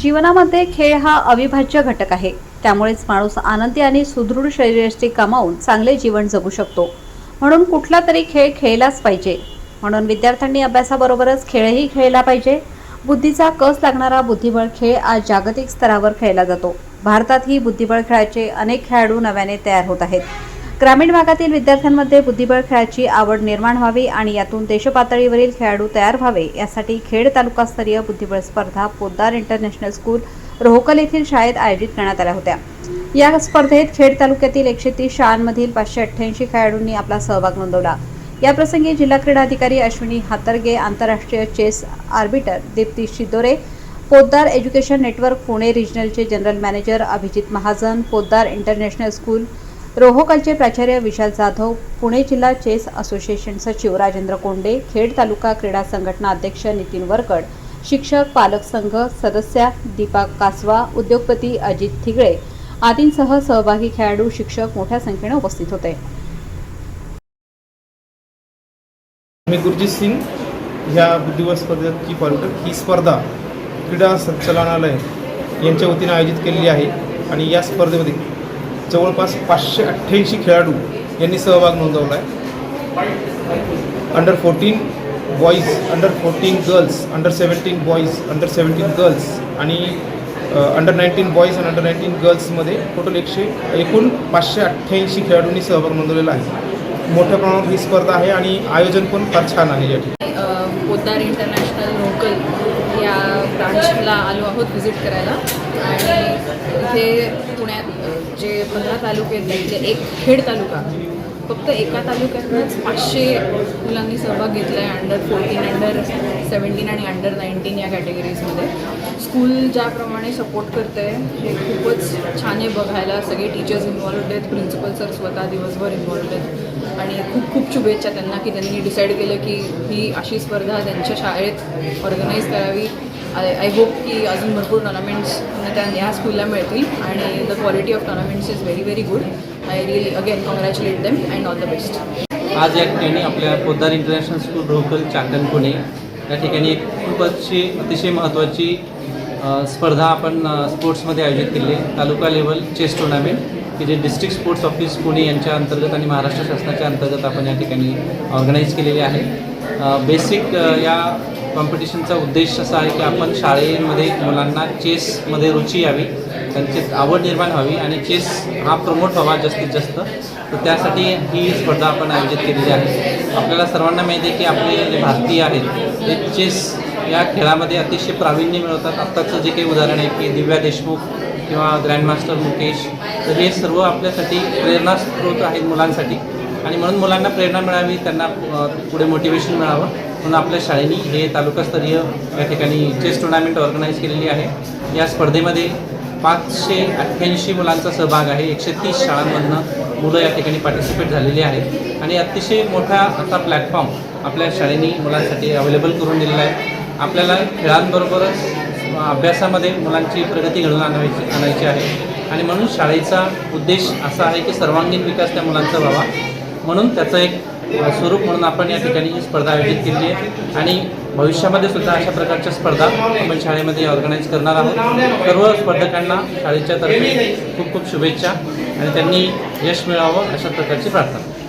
जीवनामध्ये खेळ हा अविभाज्य घटक आहे. त्यामुळेच माणूस आनंदी आणि सुदृढ शरीरयष्टी कमावून चांगले जीवन जगू शकतो. म्हणून कुठला तरी खेळ खेळलाच पाहिजे. म्हणून विद्यार्थ्यांनी अभ्यासाबरोबरच खेळही खेळला पाहिजे. बुद्धीचा कस लागणारा बुद्धिबळ खेळ आज जागतिक स्तरावर खेळला जातो. भारतातही बुद्धिबळ खेळाचे अनेक खेळाडू नव्याने तयार होत आहेत. ग्रामीण भागातील विद्यार्थ्यांमध्ये बुद्धिबळ खेळाची आवड निर्माण व्हावी आणि यातून देशपातळीवरील खेळाडू तयार व्हावे यासाठी खेड तालुकास्तरीय बुद्धिबळ स्पर्धा पोद्दार इंटरनॅशनल स्कूल रोहकल येथील शाळेत आयोजित करण्यात आल्या होत्या. या स्पर्धेत खेड तालुक्यातील एकशे तीस शाळांमधील पाचशे अठ्ठ्याऐंशी खेळाडूंनी आपला सहभाग नोंदवला. याप्रसंगी जिल्हा क्रीडा अधिकारी अश्विनी हातरगे आंतरराष्ट्रीय chess arbiter Deepti Shidore Poddar education network Pune रिजनलचे general manager Abhijit Mahajan Poddar international school रोहोकलचे प्राचार्य विशाल जाधव पुणे जिल्हा चेस असोसिएशन सचिव राजेंद्र कोंडे खेड तालुका क्रीडा संघटना अध्यक्ष नितीन वरकड शिक्षक पालक संघ सदस्या दीपा कासवा उद्योगपती अजित थिगळे आदींसह सहभागी खेळाडू शिक्षक मोठ्या संख्येने उपस्थित होते. मी गुरजीत सिंग ह्या बुद्धिबळ स्पर्धेची ही स्पर्धा क्रीडा संचालनालय यांच्या वतीने आयोजित केलेली आहे आणि या स्पर्धेमध्ये जवळपास पाचशे अठ्ठ्याऐंशी खेळाडू यांनी सहभाग नोंदवला आहे under fourteen boys under fourteen girls under seventeen boys under seventeen girls आणि अंडर नाईन्टीन बॉईज आणि अंडर नाईन्टीन गर्ल्समध्ये टोटल एकशे एकूण पाचशे अठ्ठ्याऐंशी खेळाडूंनी सहभाग नोंदवलेला आहे. मोठ्या प्रमाणात ही स्पर्धा आहे आणि आयोजन पण फार छान आहे या ठिकाणी. पोद्दार इंटरनॅशनल लोकल ब्रांचला आलो आहोत व्हिजिट करायला. आणि इथे पुण्यात जे पंधरा तालुके आहेत त्यातले एक खेड तालुका फक्त एका तालुक्यातूनच पाचशे मुलांनी सहभाग घेतला आहे अंडर फोर्टीन अंडर सेवन्टीन आणि अंडर नाईन्टीन या कॅटेगरीजमध्ये स्कूल ज्याप्रमाणे सपोर्ट करते हे खूपच छान आहे बघायला. सगळे टीचर्स इन्वॉल्ड आहेत प्रिन्सिपल सर स्वतः दिवसभर इन्वॉल्ड आहेत. आणि खूप खूप शुभेच्छा त्यांना की त्यांनी डिसाईड केलं की ही अशी स्पर्धा त्यांच्या शाळेत ऑर्गनाईज करावी. आय आय होप की अजून भरपूर टुर्नामेंट्स त्या ह्या स्कूलला मिळतील. आणि the quality of tournaments is very very good I really again congratulate them and all the best आज या ठिकाणी आपल्या पोद्दार इंटरनॅशनल स्कूल रोकल चाकण पुणे या ठिकाणी एक खूप अतिशय महत्त्वाची स्पर्धा आपण स्पोर्ट्समध्ये आयोजित केली आहे. तालुका लेवल चेस टुर्नामेंट की जे डिस्ट्रिक्ट स्पोर्ट्स ऑफिस पुणे यांच्या अंतर्गत आणि महाराष्ट्र शासनाच्या अंतर्गत आपण या ठिकाणी ऑर्गनाईज केलेली आहे. बेसिक या कॉम्पिटिशनचा उद्देश असा आहे की आपण शाळेमध्ये मुलांना चेसमध्ये रुची यावी त्यांची आवड निर्माण व्हावी आणि चेस हा प्रमोट व्हावा जास्तीत जास्त. तर त्यासाठी ही स्पर्धा आपण आयोजित केलेली आहे. आपल्याला सर्वांना माहिती आहे की आपले जे भारतीय आहेत ते चेस या खेळामध्ये अतिशय प्रावीण्य मिळवतात. आत्ताचं जे काही उदाहरण आहे की दिव्या देशमुख किंवा ग्रँडमास्टर मुकेश तर हे सर्व आपल्यासाठी प्रेरणास्रोत आहेत मुलांसाठी. आणि म्हणून मुलांना प्रेरणा मिळावी त्यांना पुढे मोटिवेशन मिळावं. म्हणून आपल्या शाळेनी हे तालुकास्तरीय या ठिकाणी चेस टुर्नामेंट ऑर्गनाईज केलेली आहे. या स्पर्धेमध्ये पाचशे अठ्ठ्याऐंशी मुलांचा सहभाग आहे. एकशे तीस शाळांमधनं मुलं या ठिकाणी पार्टिसिपेट झालेली आहेत आणि अतिशय मोठा आता प्लॅटफॉर्म आपल्या शाळेनी मुलांसाठी अवेलेबल करून दिलेला आहे. आपल्याला खेळांबरोबरच अभ्यासामध्ये मुलांची प्रगती घडवून आणायची आणायची आहे. आणि म्हणून शाळेचा उद्देश असा आहे की सर्वांगीण विकास त्या मुलांचा व्हावा. म्हणून त्याचं एक स्वरूप म्हणून आपण या ठिकाणी ही स्पर्धा आयोजित केली आहे. आणि भविष्यामध्ये सुद्धा अशा प्रकारच्या स्पर्धा आपण शाळेमध्ये ऑर्गनाईज करणार आहोत. सर्व स्पर्धकांना शाळेच्या तर्फे खूप खूप शुभेच्छा आणि त्यांनी यश मिळावं अशा प्रकारची प्रार्थना.